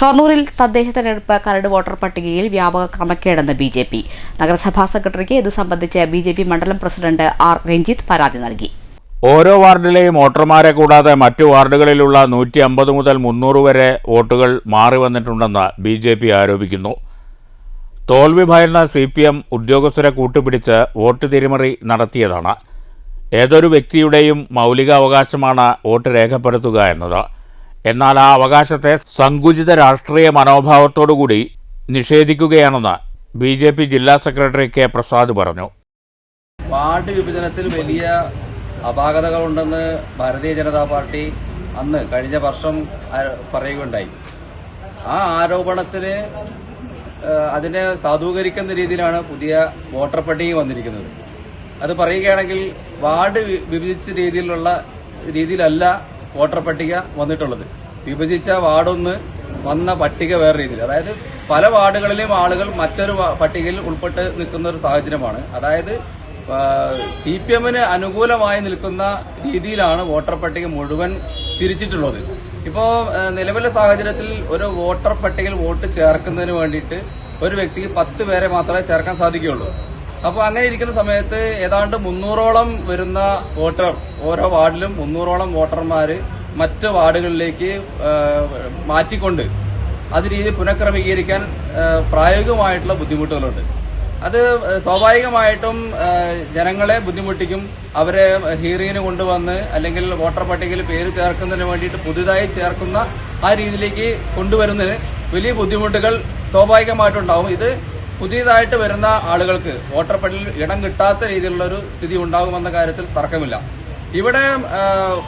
ഷൊർണൂരിൽ തദ്ദേശ തെരഞ്ഞെടുപ്പ് കരട് വോട്ടർ പട്ടികയിൽ വ്യാപക ക്രമക്കേടെന്ന് ബി ജെ പി. നഗരസഭാ സെക്രട്ടറിക്ക് ഇത് സംബന്ധിച്ച് ബി ജെ പി മണ്ഡലം പ്രസിഡന്റ് ആർ രഞ്ജിത്ത് പരാതി നൽകി. ഓരോ വാർഡിലെയും വോട്ടർമാരെ കൂടാതെ മറ്റു വാർഡുകളിലുള്ള നൂറ്റി അമ്പത് മുതൽ മുന്നൂറ് വരെ വോട്ടുകൾ മാറി വന്നിട്ടുണ്ടെന്ന് ബി ജെ പി ആരോപിക്കുന്നു. തോൽവി ഭയന്ന സി പി എം ഉദ്യോഗസ്ഥരെ കൂട്ടുപിടിച്ച് വോട്ട് തിരിമറി നടത്തിയതാണ്. ഏതൊരു വ്യക്തിയുടെയും മൗലിക അവകാശമാണ് വോട്ട് രേഖപ്പെടുത്തുക എന്നത്. എന്നാൽ ആ അവകാശത്തെ സങ്കുചിത രാഷ്ട്രീയ മനോഭാവത്തോടുകൂടി നിഷേധിക്കുകയാണെന്ന് ബി ജെ പി ജില്ലാ സെക്രട്ടറി കെ പ്രസാദ് പറഞ്ഞു. വാർഡ് വിഭജനത്തിൽ വലിയ അപാകതകളുണ്ടെന്ന് ഭാരതീയ ജനതാ പാർട്ടി അന്ന് കഴിഞ്ഞ വർഷം പറയുകയുണ്ടായി. ആ ആരോപണത്തിന് അതിനെ സാധൂകരിക്കുന്ന രീതിയിലാണ് പുതിയ വോട്ടർ പട്ടിക വന്നിരിക്കുന്നത്. അത് പറയുകയാണെങ്കിൽ വാർഡ് വിഭജിച്ച രീതിയിലുള്ള രീതിയിലല്ല വോട്ടർ പട്ടിക വന്നിട്ടുള്ളത്. വിഭജിച്ച വാർഡൊന്ന് വന്ന പട്ടിക വേറെ രീതിയിൽ. അതായത് പല വാർഡുകളിലെയും ആളുകൾ മറ്റൊരു പട്ടികയിൽ ഉൾപ്പെട്ട് നിൽക്കുന്ന ഒരു സാഹചര്യമാണ്. അതായത് സി പി എമ്മിന് അനുകൂലമായി നിൽക്കുന്ന രീതിയിലാണ് വോട്ടർ പട്ടിക മുഴുവൻ തിരിച്ചിട്ടുള്ളത്. ഇപ്പോ നിലവിലെ സാഹചര്യത്തിൽ ഒരു വോട്ടർ പട്ടികയിൽ വോട്ട് ചേർക്കുന്നതിന് വേണ്ടിയിട്ട് ഒരു വ്യക്തിക്ക് പത്ത് പേരെ മാത്രമേ ചേർക്കാൻ സാധിക്കുകയുള്ളൂ. അപ്പോൾ അങ്ങനെ ഇരിക്കുന്ന സമയത്ത് ഏതാണ്ട് മുന്നൂറോളം വരുന്ന വോട്ടർ ഓരോ വാർഡിലും മുന്നൂറോളം വോട്ടർമാര് മറ്റ് വാർഡുകളിലേക്ക് മാറ്റിക്കൊണ്ട് അത് രീതി പുനഃക്രമീകരിക്കാൻ പ്രായോഗികമായിട്ടുള്ള ബുദ്ധിമുട്ടുകളുണ്ട്. അത് സ്വാഭാവികമായിട്ടും ജനങ്ങളെ ബുദ്ധിമുട്ടിക്കും. അവരെ ഹീറിങ്ങിന് കൊണ്ടുവന്ന് അല്ലെങ്കിൽ വോട്ടർ പട്ടികയിൽ പേര് ചേർക്കുന്നതിന് വേണ്ടിയിട്ട് പുതുതായി ചേർക്കുന്ന ആ രീതിയിലേക്ക് കൊണ്ടുവരുന്നതിന് വലിയ ബുദ്ധിമുട്ടുകൾ സ്വാഭാവികമായിട്ടുണ്ടാവും. ഇത് പുതിയതായിട്ട് വരുന്ന ആളുകൾക്ക് വോട്ടർ പട്ടിൽ ഇടം കിട്ടാത്ത രീതിയിലുള്ള ഒരു സ്ഥിതി ഉണ്ടാകുമെന്ന കാര്യത്തിൽ തർക്കമില്ല. ഇവിടെ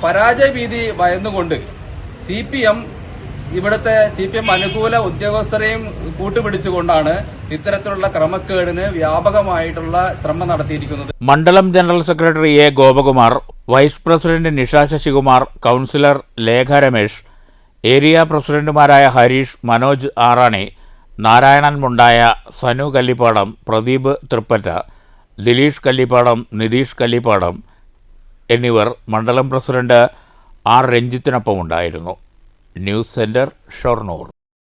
പരാജയ ഭീതി ഭയന്നുകൊണ്ട് സി പി എം ഇവിടുത്തെ സി പി എം അനുകൂല ഉദ്യോഗസ്ഥരെയും കൂട്ടുപിടിച്ചുകൊണ്ടാണ് ഇത്തരത്തിലുള്ള ക്രമക്കേടിന് വ്യാപകമായിട്ടുള്ള ശ്രമം നടത്തിയിരിക്കുന്നത്. മണ്ഡലം general secretary A Gopakumar vice president Nisha Sasikumar councillor Lekha Ramesh area പ്രസിഡന്റുമാരായ ഹരീഷ് മനോജ് ആറാണി നാരായണൻ മുണ്ടായ സനു കല്ലിപ്പാടം പ്രദീപ് തൃപ്പറ്റ ദിലീഷ് കല്ലിപ്പാടം നിതീഷ് കല്ലിപ്പാടം എന്നിവർ മണ്ഡലം president R രഞ്ജിത്തിനൊപ്പമുണ്ടായിരുന്നു. News centre Shoranur.